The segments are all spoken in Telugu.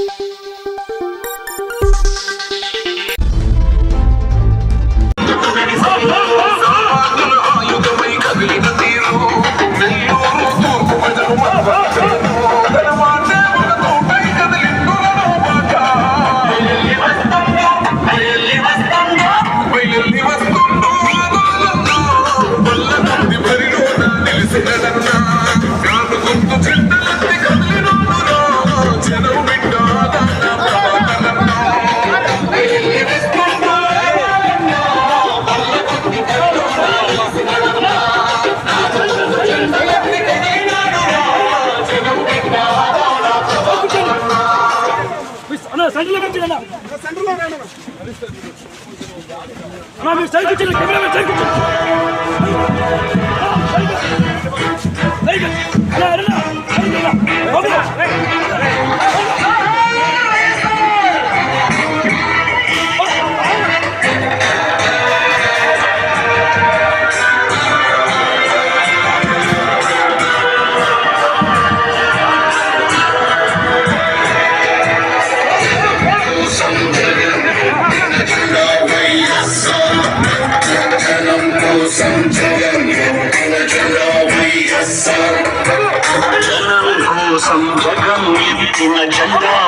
Música మీరు సైడ్ కూర్చోండి కెమెరా మీద ఎత్తిన జెండా వైఎస్ఆర్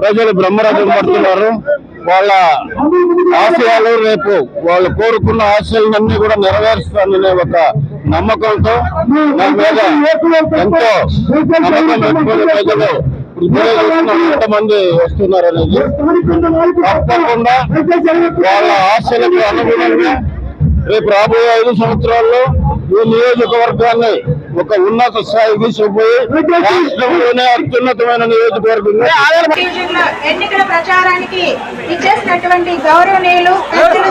ప్రజలు బ్రహ్మరథం పడుతున్నారు. వాళ్ళ ఆశయాలు రేపు వాళ్ళు కోరుకున్న ఆశయాలన్నీ కూడా నెరవేరుస్తాననే ఒక నమ్మకంతో నా మీద ఎంతో నమ్మకం పెట్టుకుని ప్రజలు ఇప్పుడే చూస్తున్నాం ఎంతమంది వస్తున్నారు అనేది తప్పకుండా వాళ్ళ ఆశలకు అనుగుణంగా రేపు రాబోయే ఐదు సంవత్సరాల్లో ఈ నియోజకవర్గాన్ని ఒక ఉన్నత స్థాయికి తీసుకుపోయి రాష్ట్రంలోనే అత్యున్నతమైన లో ఎన్నికల ప్రచారానికి ఇచ్చేసినటువంటి గౌరవనీయులు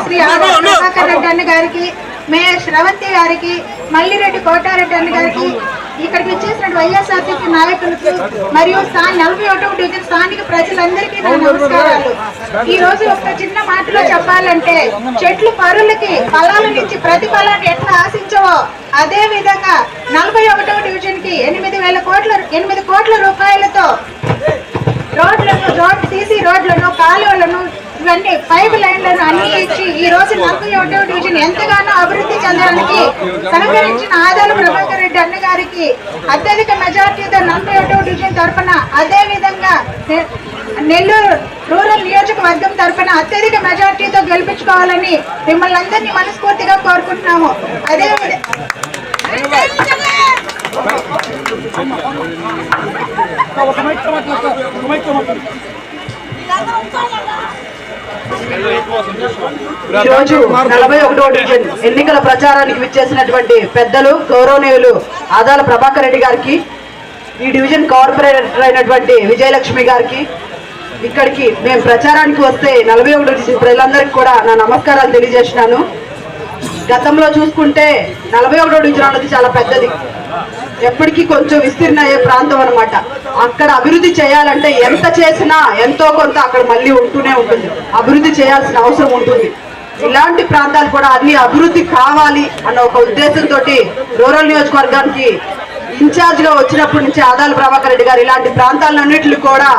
శ్రీ ఆదర్శ ప్రభాకర్ రెడ్డి అన్న గారికి మేయర్ శ్రవంతి గారికి మల్లిరెడ్డి కోటారెడ్డి అన్న గారికి ఇక్కడికి ఇచ్చేసిన వైఎస్ఆర్సీపీ నాయకులకు మరియు నలభై ఒకటవ డివిజన్ స్థానిక ప్రజలందరికీ నా నమస్కారాలు. ఈ రోజు ఒక చిన్న మాటలో చెప్పాలంటే చెట్లు పరులకి ఫలాల నుంచి ప్రతిఫలాన్ని ఎట్లా ఆశించవో అదే విధంగా నలభై ఒకటవ డివిజన్కి ఎనిమిది వేల కోట్ల ఎనిమిది కోట్ల రూపాయలతో రోడ్లను రోడ్ సీసీ రోడ్లను కాలువలను ఇవన్నీ పైప్ లైన్లను అన్ని ఇచ్చి ఈ రోజు నలభై ఒకటో డివిజన్ ఎంతగానో అభివృద్ధి చెందడానికి సహకరించిన ఆదాల ప్రభాకర్ రెడ్డి అన్న గారికి అత్యధిక మెజార్టీతో నలభై ఒకటో డివిజన్ తరఫున అదే విధంగా నె- నెల్లూరు రూరల్ నియోజకవర్గం తరఫున అత్యధిక మెజార్టీతో గెలిపించుకోవాలని మిమ్మల్ని అందరినీ మనస్ఫూర్తిగా కోరుకుంటున్నాము. అదే ఒక మైక్ ఈరోజు రోజు నలభై ఒకటో డివిజన్ ఎన్నికల ప్రచారానికి విచ్చేసినటువంటి పెద్దలు గౌరవనీయులు ఆదాల ప్రభాకర్ రెడ్డి గారికి ఈ డివిజన్ కార్పొరేటర్ అయినటువంటి విజయలక్ష్మి గారికి ఇక్కడికి మేము ప్రచారానికి వస్తే నలభై ఒకటో డివిజన్ ప్రజలందరికీ కూడా నా నమస్కారాలు తెలియజేసినాను గతంలో చూసుకుంటే నలభై ఒకటో డివిజన్ అన్నది చాలా పెద్దది. ఎప్పటికీ కొంచెం విస్తీర్ణ అయ్యే ప్రాంతం అనమాట అక్కడ అభివృద్ధి చేయాలంటే ఎంత చేసినా ఎంతో కొంత అక్కడ మళ్ళీ ఉంటూనే ఉంటుంది. అభివృద్ధి చేయాల్సిన అవసరం ఉంటుంది. ఇలాంటి ప్రాంతాలు కూడా అన్ని అభివృద్ధి కావాలి అన్న ఒక ఉద్దేశంతో రూరల్ నియోజకవర్గానికి ఇన్ఛార్జ్గా వచ్చినప్పటి నుంచి ఆదాల ప్రభాకర్ రెడ్డి గారు ఇలాంటి ప్రాంతాలన్నింటిని కూడా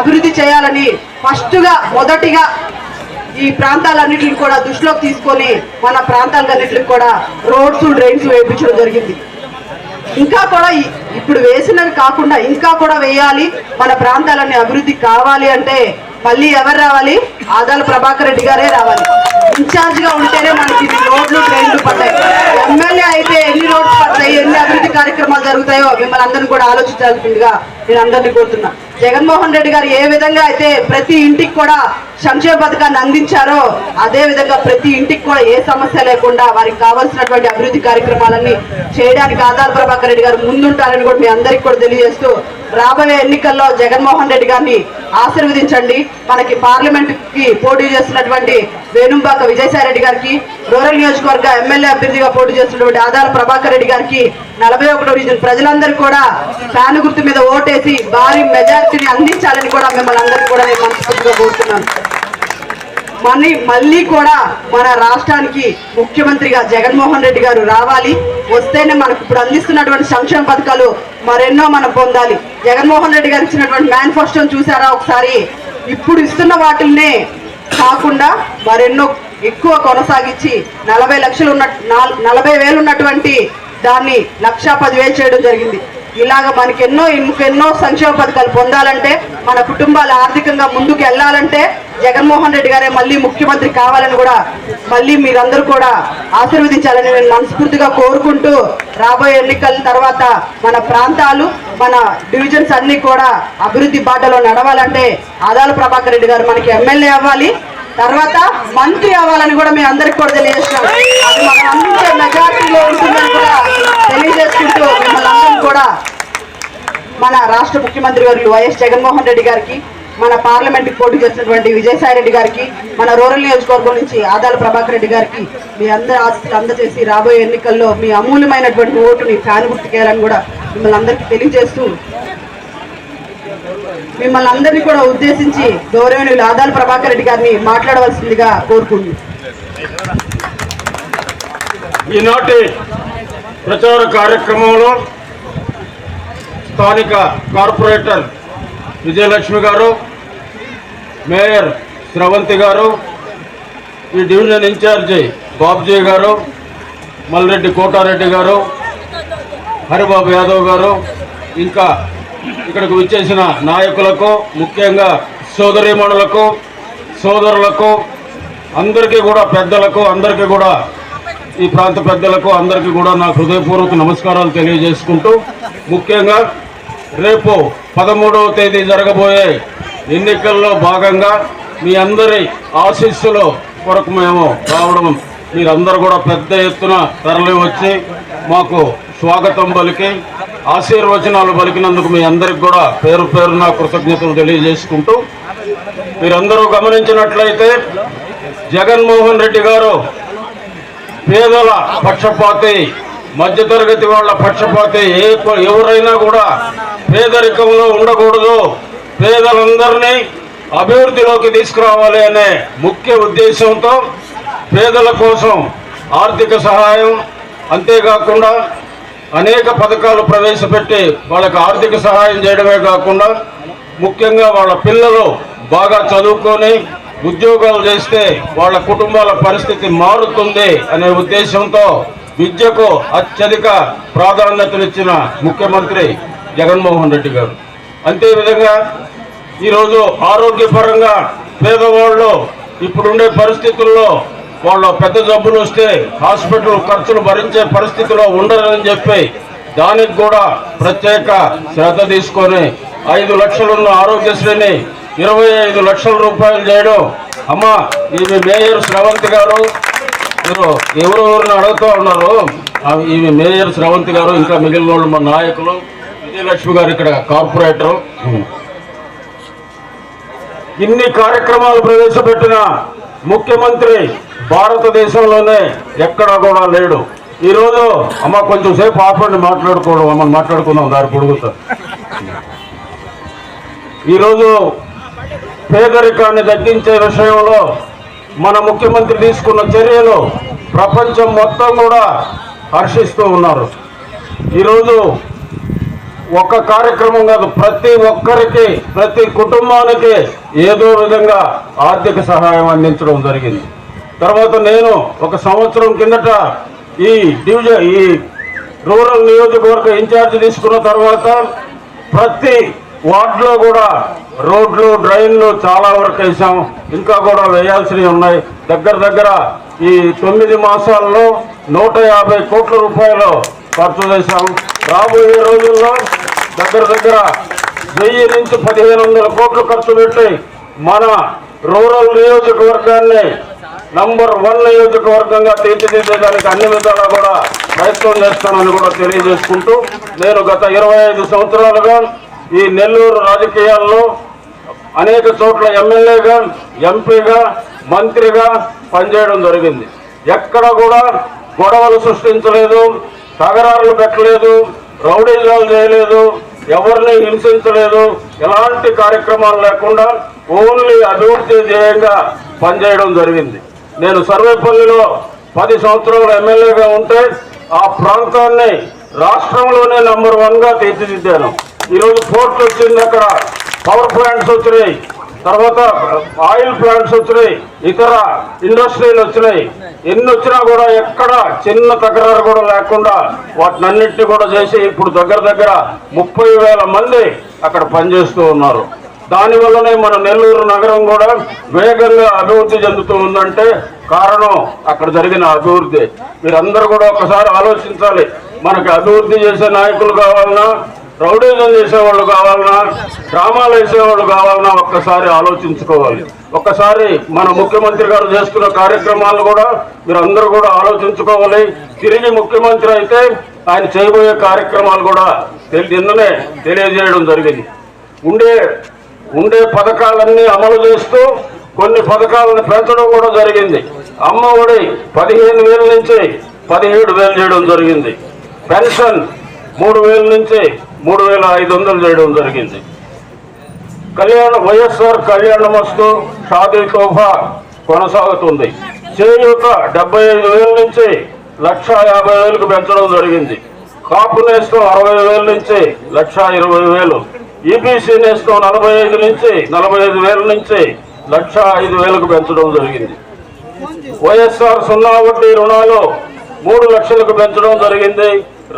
అభివృద్ధి చేయాలని ఫస్ట్గా మొదటిగా ఈ ప్రాంతాలన్నింటిని కూడా దృష్టిలోకి తీసుకొని మన ప్రాంతాలన్నింటికి కూడా రోడ్స్ డ్రైన్స్ వేయించడం జరిగింది. ఇంకా కూడా ఇప్పుడు వేసినవి కాకుండా ఇంకా కూడా వేయాలి. మన ప్రాంతాలన్నీ అభివృద్ధి కావాలి అంటే మళ్ళీ ఎవరు రావాలి? ఆదాల ప్రభాకర్ రెడ్డి గారే రావాలి. ఇన్ఛార్జ్గా ఉంటేనే మనకి రోడ్లు ట్రైన్లు పడ్డాయి. ఎమ్మెల్యే అయితే ఎన్ని రోడ్లు పడతాయి ఎన్ని అభివృద్ధి కార్యక్రమాలు జరుగుతాయో మిమ్మల్ని అందరినీ కూడా ఆలోచించాల్సిందిగా నేను అందరినీ కోరుతున్నా. జగన్మోహన్ రెడ్డి గారు ఏ విధంగా అయితే ప్రతి ఇంటికి కూడా సంక్షేమ పథకాన్ని అందించారో అదే విధంగా ప్రతి ఇంటికి కూడా ఏ సమస్య లేకుండా వారికి కావాల్సినటువంటి అభివృద్ధి కార్యక్రమాలన్నీ చేయడానికి ఆధార్ ప్రభాకర్ రెడ్డి గారు ముందుంటారని కూడా మీ అందరికి కూడా తెలియజేస్తూ రాబోయే ఎన్నికల్లో జగన్మోహన్ రెడ్డి గారిని ఆశీర్వదించండి. మనకి పార్లమెంట్కి పోటీ చేస్తున్నటువంటి వేణుంబాక విజయసాయి రెడ్డి గారికి రూరల్ నియోజకవర్గ ఎమ్మెల్యే అభ్యర్థిగా పోటీ చేస్తున్నటువంటి ఆదాల ప్రభాకర్ రెడ్డి గారికి నలభై ఒకటో డివిజన్ ప్రజలందరూ కూడా ఫ్యాన్ గుర్తు మీద ఓటేసి భారీ మెజార్టీని అందించాలని కూడా మిమ్మల్ని అందరినీ కూడా నేను మనస్ఫూర్తిగా కోరుతున్నాను. మళ్ళీ మళ్ళీ కూడా మన రాష్ట్రానికి ముఖ్యమంత్రిగా జగన్మోహన్ రెడ్డి గారు రావాలి. వస్తేనే మనకు ఇప్పుడు అందిస్తున్నటువంటి సంక్షేమ పథకాలు మరెన్నో మనం పొందాలి. జగన్మోహన్ రెడ్డి గారు ఇచ్చినటువంటి మేనిఫెస్టోని చూసారా ఒకసారి? ఇప్పుడు ఇస్తున్న వాటిల్నే కాకుండా మరెన్నో ఎక్కువ కొనసాగించి నలభై లక్షలు ఉన్న నలభై వేలు ఉన్నటువంటి దాన్ని లక్షా పదివేలు చేయడం జరిగింది. ఇలాగ మనకి ఎన్నో ఇంకెన్నో సంక్షేమ పథకాలు పొందాలంటే మన కుటుంబాలు ఆర్థికంగా ముందుకు వెళ్ళాలంటే జగన్మోహన్ రెడ్డి గారే మళ్ళీ ముఖ్యమంత్రి కావాలని కూడా మళ్ళీ మీరందరూ కూడా ఆశీర్వదించాలని నేను మనస్ఫూర్తిగా కోరుకుంటూ రాబోయే ఎన్నికల తర్వాత మన ప్రాంతాలు మన డివిజన్స్ అన్నీ కూడా అభివృద్ధి బాటలో నడవాలంటే ఆదాల ప్రభాకర్ రెడ్డి గారు మనకి ఎమ్మెల్యే అవ్వాలి. తర్వాత మంత్రి అవ్వాలని కూడా మీ అందరికి కూడా తెలియజేస్తున్నాం. అది మనం అందించే మెజార్టీలో ఉంటుందని కూడా తెలియజేసుకుంటూ మిమ్మల్ని అందరం కూడా మన రాష్ట్ర ముఖ్యమంత్రి గారు వైఎస్ జగన్మోహన్ రెడ్డి గారికి మన పార్లమెంట్కి పోటీ చేసినటువంటి విజయసాయి రెడ్డి గారికి మన రూరల్ నియోజకవర్గం నుంచి ఆదాల ప్రభాకర్ రెడ్డి గారికి మీ అందరి ఆస్తులు అందజేసి రాబోయే ఎన్నికల్లో మీ అమూల్యమైనటువంటి ఓటుని ఫ్యాన్ గుర్తుకేయాలని కూడా మిమ్మల్ని అందరికీ తెలియజేస్తూ మిమ్మల్ని అందరినీ కూడా ఉద్దేశించి గౌరవనీయులు ఆదాల ప్రభాకర్ రెడ్డి గారిని మాట్లాడవలసిందిగా కోరుకుంది ఈనాటి ప్రచార కార్యక్రమంలో స్థానిక కార్పొరేటర్ విజయలక్ష్మి గారు మేయర్ శ్రవంతి గారు ఈ డివిజన్ ఇన్ఛార్జి బాబ్జీ గారు మల్రెడ్డి కోటారెడ్డి గారు హరిబాబు యాదవ్ గారు ఇంకా ఇక్కడికి విచ్చేసిన నాయకులకు ముఖ్యంగా సోదరీమణులకు సోదరులకు అందరికీ కూడా పెద్దలకు అందరికీ కూడా ఈ ప్రాంత పెద్దలకు అందరికీ కూడా నా హృదయపూర్వక నమస్కారాలు తెలియజేసుకుంటూ ముఖ్యంగా రేపు పదమూడవ తేదీ జరగబోయే ఎన్నికల్లో భాగంగా మీ అందరి ఆశీస్సులు కొరకు మేము రావడం మీరందరూ కూడా పెద్ద ఎత్తున తరలి వచ్చి మాకు స్వాగతం పలికి ఆశీర్వచనాలు పలికినందుకు మీ అందరికి కూడా పేరు పేరున కృతజ్ఞతలు తెలియజేసుకుంటూ మీరందరూ గమనించినట్లయితే జగన్మోహన్ రెడ్డి గారు పేదల పక్షపాతి మధ్యతరగతి వాళ్ళ పక్షపాతి ఏ ఎవరైనా కూడా పేదరికంలో ఉండకూడదు. పేదలందరినీ అభివృద్ధిలోకి తీసుకురావాలి అనే ముఖ్య ఉద్దేశంతో పేదల కోసం ఆర్థిక సహాయం అంతేకాకుండా అనేక పథకాలు ప్రవేశపెట్టి వాళ్ళకి ఆర్థిక సహాయం చేయడమే కాకుండా ముఖ్యంగా వాళ్ళ పిల్లలు బాగా చదువుకొని ఉద్యోగాలు చేస్తే వాళ్ళ కుటుంబాల పరిస్థితి మారుతుంది అనే ఉద్దేశంతో విద్యకు అత్యధిక ప్రాధాన్యతనిచ్చిన ముఖ్యమంత్రి జగన్మోహన్ రెడ్డి గారు. అంతేవిధంగా ఈరోజు ఆరోగ్యపరంగా పేదవాళ్ళు ఇప్పుడుండే పరిస్థితుల్లో వాళ్ళ పెద్ద జబ్బులు వస్తే హాస్పిటల్ ఖర్చులు భరించే పరిస్థితిలో ఉండరని చెప్పి దానికి కూడా ప్రత్యేక శ్రద్ధ తీసుకొని ఐదు లక్షలున్న ఆరోగ్యశ్రీని ఇరవై ఐదు లక్షల రూపాయలు చేయడం. అమ్మా ఈమె మేయర్ శ్రవంతి గారు మీరు ఎవరెవరిని అడుగుతూ ఉన్నారు? ఆ, ఈమె మేయర్ శ్రవంతి గారు ఇంకా మిగిలిన వాళ్ళు మా నాయకులు విజయలక్ష్మి గారు ఇక్కడ కార్పొరేటర్. ఇన్ని కార్యక్రమాలు ప్రవేశపెట్టిన ముఖ్యమంత్రి భారతదేశంలోనే ఎక్కడా కూడా లేడు. ఈరోజు అమ్మ కొంచెం సేపు ఆపండి మాట్లాడుకోవడం అమ్మని మాట్లాడుకుందాం దారి పొడుగుతా. ఈరోజు పేదరికాన్ని తగ్గించే విషయంలో మన ముఖ్యమంత్రి తీసుకున్న చర్యలు ప్రపంచం మొత్తం కూడా హర్షిస్తూ ఉన్నారు. ఈరోజు ఒక్క కార్యక్రమం కాదు ప్రతి ఒక్కరికి ప్రతి కుటుంబానికి ఏదో విధంగా ఆర్థిక సహాయం అందించడం జరిగింది. తర్వాత నేను ఒక సంవత్సరం కిందట ఈ డివిజన్ ఈ రూరల్ నియోజకవర్గ ఇన్ఛార్జ్ తీసుకున్న తర్వాత ప్రతి వార్డులో కూడా రోడ్లు డ్రైన్లు చాలా వరకు వేసాం. ఇంకా కూడా వేయాల్సినవి ఉన్నాయి. దగ్గర దగ్గర ఈ తొమ్మిది మాసాల్లో నూట యాభై కోట్ల రూపాయలు ఖర్చు చేశాం. రాబోయే రోజుల్లో దగ్గర దగ్గర వెయ్యి నుంచి పదిహేను వందల కోట్లు ఖర్చు పెట్టి మన రూరల్ నియోజకవర్గాన్ని నంబర్ వన్ నియోజకవర్గంగా తీర్చిదిద్దేదానికి అన్ని విధాలా కూడా ప్రయత్నం చేస్తానని కూడా తెలియజేసుకుంటూ నేను గత ఇరవై ఐదు సంవత్సరాలుగా ఈ నెల్లూరు రాజకీయాల్లో అనేక చోట్ల ఎమ్మెల్యేగా ఎంపీగా మంత్రిగా పనిచేయడం జరిగింది. ఎక్కడ కూడా గొడవలు సృష్టించలేదు తగరారులు పెట్టలేదు రౌడీజాలు చేయలేదు ఎవరిని హింసించలేదు ఎలాంటి కార్యక్రమాలు లేకుండా ఓన్లీ అభివృద్ధి ధ్యేయంగా పనిచేయడం జరిగింది. నేను సర్వేపల్లిలో పది సంవత్సరాలు ఎమ్మెల్యేగా ఉంటే ఆ ప్రాంతాన్ని రాష్ట్రంలోనే నంబర్ వన్గా తీర్చిదిద్దాను. ఈరోజు పోర్ట్లు వచ్చింది అక్కడ. పవర్ ప్లాంట్స్ వచ్చినాయి. తర్వాత ఆయిల్ ప్లాంట్స్ వచ్చినాయి. ఇతర ఇండస్ట్రీలు వచ్చినాయి. ఎన్ని వచ్చినా కూడా ఎక్కడ చిన్న తకరారు కూడా లేకుండా వాటినన్నింటినీ కూడా చేసి ఇప్పుడు దగ్గర దగ్గర ముప్పై వేల మంది అక్కడ పనిచేస్తూ ఉన్నారు. దానివల్లనే మన నెల్లూరు నగరం కూడా వేగంగా అభివృద్ధి చెందుతూ ఉందంటే కారణం అక్కడ జరిగిన అభివృద్ధి. మీరందరూ కూడా ఒకసారి ఆలోచించాలి. మనకి అభివృద్ధి చేసే నాయకులు కావాలన్నా రౌడీజం చేసేవాళ్ళు కావాలన్నా డ్రామాలు వేసేవాళ్ళు కావాలన్నా ఒక్కసారి ఆలోచించుకోవాలి. ఒక్కసారి మన ముఖ్యమంత్రి గారు చేస్తున్న కార్యక్రమాలు కూడా మీరు అందరూ కూడా ఆలోచించుకోవాలి. తిరిగి ముఖ్యమంత్రి అయితే ఆయన చేయబోయే కార్యక్రమాలు కూడా తెలి- నిన్ననే తెలియజేయడం జరిగింది. ఉండే ఉండే పథకాలన్నీ అమలు చేస్తూ కొన్ని పథకాలను పెంచడం కూడా జరిగింది. అమ్మ ఒడి పదిహేను వేల నుంచి పదిహేడు వేలు చేయడం జరిగింది. పెన్షన్ మూడు వేల నుంచి మూడు వేల ఐదు వందలు చేయడం జరిగింది. కళ్యాణ వైఎస్ఆర్ కళ్యాణ మస్తు షాదీ తోఫా కొనసాగుతుంది. చేయూత డెబ్బై ఐదు వేల నుంచి లక్ష యాభై వేలకు పెంచడం జరిగింది. కాపు నేస్తం అరవై వేల నుంచి లక్ష ఇరవై వేలు. ఈపీసీ నేస్తో నలభై ఐదు నుంచి నలభై ఐదు వేల నుంచి లక్ష ఐదు వేలకు పెంచడం జరిగింది. వైఎస్ఆర్ సున్నా వడ్డీ రుణాలు మూడు లక్షలకు పెంచడం జరిగింది.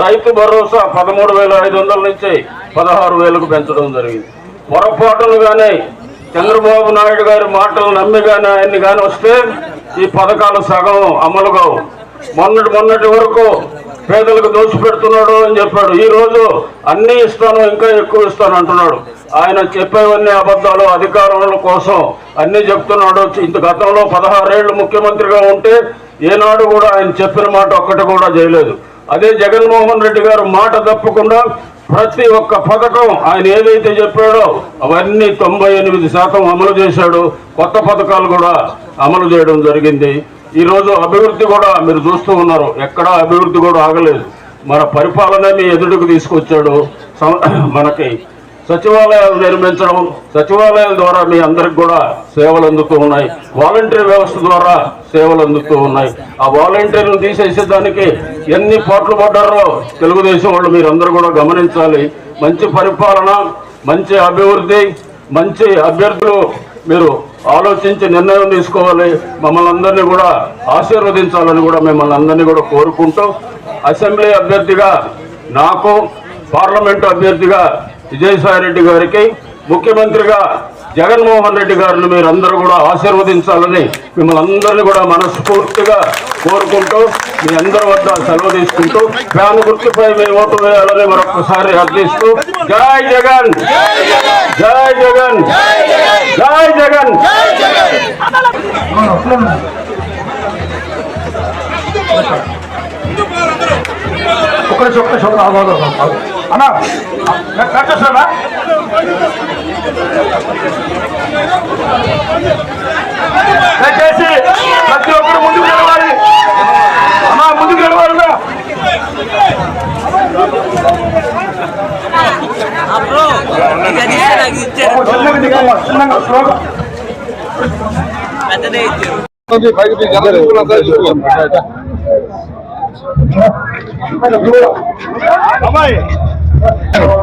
రైతు భరోసా పదమూడు వేల ఐదు వందల నుంచి పదహారు వేలకు పెంచడం జరిగింది. పొరపాటును కానీ చంద్రబాబు నాయుడు గారి మాటలు నమ్మి కానీ ఆయన్ని కానీ వస్తే ఈ పథకాలు సగం అమలు కావు. మొన్నటి మొన్నటి వరకు పేదలకు దోచిపెడుతున్నాడు అని చెప్పాడు. ఈ రోజు అన్ని ఇస్తాను ఇంకా ఎక్కువ ఇస్తాను అంటున్నాడు. ఆయన చెప్పేవన్నీ అబద్ధాలు అధికారుల కోసం అన్ని చెప్తున్నాడు. ఇంత గతంలో పదహారేళ్ళు ముఖ్యమంత్రిగా ఉంటే ఏనాడు కూడా ఆయన చెప్పిన మాట ఒక్కటి కూడా చేయలేదు. అదే జగన్మోహన్ రెడ్డి గారు మాట తప్పకుండా ప్రతి ఒక్క పథకం ఆయన ఏదైతే చెప్పాడో అవన్నీ తొంభై ఎనిమిది శాతం అమలు చేశాడు. కొత్త పథకాలు కూడా అమలు చేయడం జరిగింది. ఈ రోజు అభివృద్ధి కూడా మీరు చూస్తూ ఉన్నారు. ఎక్కడా అభివృద్ధి కూడా ఆగలేదు. మన పరిపాలన మీ ఎదుటికి తీసుకొచ్చాడు. మనకి సచివాలయాలు నిర్మించడం సచివాలయాల ద్వారా మీ అందరికి కూడా సేవలు అందుతూ ఉన్నాయి. వాలంటీర్ వ్యవస్థ ద్వారా సేవలు అందుతూ ఉన్నాయి. ఆ వాలంటీర్లు తీసేసేదానికి ఎన్ని పోట్లు పడ్డారో తెలుగుదేశం వాళ్ళు మీరందరూ కూడా గమనించాలి. మంచి పరిపాలన మంచి అభివృద్ధి మంచి అభ్యర్థులు మీరు ఆలోచించి నిర్ణయం తీసుకోవాలి. మమ్మల్ని అందరినీ కూడా ఆశీర్వదించాలని కూడా మిమ్మల్ని అందరినీ కూడా కోరుకుంటూ అసెంబ్లీ అభ్యర్థిగా నాకు పార్లమెంటు అభ్యర్థిగా విజయసాయి రెడ్డి గారికి ముఖ్యమంత్రిగా జగన్మోహన్ రెడ్డి గారిని మీరందరూ కూడా ఆశీర్వదించాలని మిమ్మల్ని అందరినీ కూడా మనస్ఫూర్తిగా కోరుకుంటూ మీ అందరి వద్ద సెలవు తీసుకుంటూ ఫ్యాన్ గుర్తుపై మీ ఓటు వేయాలని మరొకసారి అర్థిస్తూ జై జగన్ జై జగన్ జై జగన్ ఒక్కడే చొక్క చొక్క అన్నా కట్టేస్తానా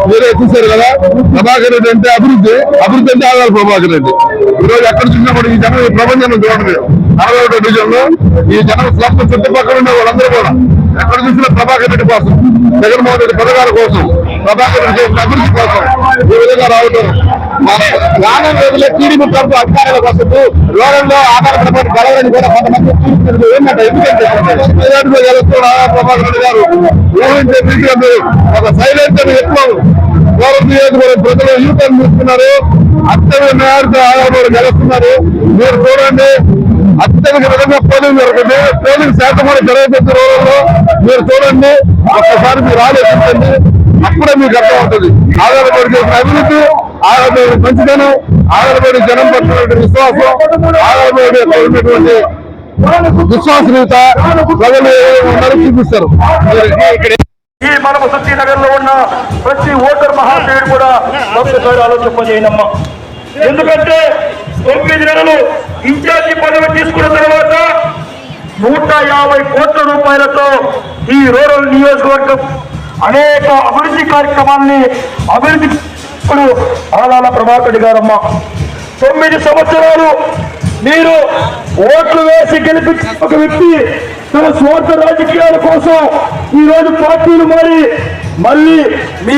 మీరే చూశారు కదా? ప్రభాకర్ రెడ్డి అంటే అభివృద్ధి అభివృద్ధి అంటే ఆదాల ప్రభాకర్ రెడ్డి. ఈ రోజు ఎక్కడ చూసినా కూడా ఈ జనం ఈ ప్రపంచంలో చూడండి. అరవై ఒకటో డివిజన్లో ఈ జనం క్లబ్ చుట్టుపక్కల ఉండే వాళ్ళందరూ కూడా ఎక్కడ చూసినా ప్రభాకర్ రెడ్డి కోసం జగన్మోహన్ రెడ్డి పథకాల కోసం ప్రభాకర్ రెడ్డి చేసిన అభివృద్ధి కోసం ఈ విధంగా రావడం రానున్న రోజుల్లో టీడీపీ ప్రభుత్వ అధికారులకు వస్తుంది రోడ్లలో ఆధారపడిపోయిన గెలవని కూడా కొంతమంది చూస్తున్నారు. ఏంటంటే ఎందుకంటే గెలుస్తున్న ప్రభాకర్ రెడ్డి గారు ఊహించే రీతిగా ఒక సైలెంట్ అని ఎక్కువ పూర్వ నియోజకవర్గం ప్రజలు యూటర్న్ చూస్తున్నారు. అత్యధిక మేరకు ఆధారపడి గెలుస్తున్నారు. మీరు చూడండి అత్యధిక విధంగా పోలింగ్ జరుగుతుంది. పోలింగ్ శాతం కూడా జరగబోతున్న రోజుల్లో మీరు చూడండి ఒక్కసారి మీరు ఆలోచించండి. అప్పుడే మీకు అర్థం అవుతుంది ఆధారపడి చేసిన అభివృద్ధి ఆధారపడి మంచిదనం ఆధారపడి జనం పట్టినటువంటి విశ్వాసం ఆధారపడి ఉన్నటువంటి విశ్వాసనీయత ప్రజలు ఉన్నారో చూపిస్తారు. ఇక్కడ ఈ మనము సత్యనగర్లో ఉన్న ప్రతి ఓటర్ మహాశయుడు కూడా ఒక్కసారి ఆలోచింపజేయనమ్మా ఎందుకంటే తొమ్మిది నెలలు ఇన్ఛార్జి పదవి తీసుకున్న తర్వాత నూట యాభై కోట్ల రూపాయలతో ఈ రూరల్ నియోజకవర్గం అనేక అభివృద్ధి కార్యక్రమాన్ని అభివృద్ధి ఇప్పుడు ఆలాల ప్రభాకర్ గారమ్మ? తొమ్మిది సంవత్సరాలు మీరు ఓట్లు వేసి గెలిపించిన ఒక వ్యక్తి తన స్వార్థ రాజకీయాల కోసం ఈ రోజు పార్టీలు మారి మళ్ళీ మీ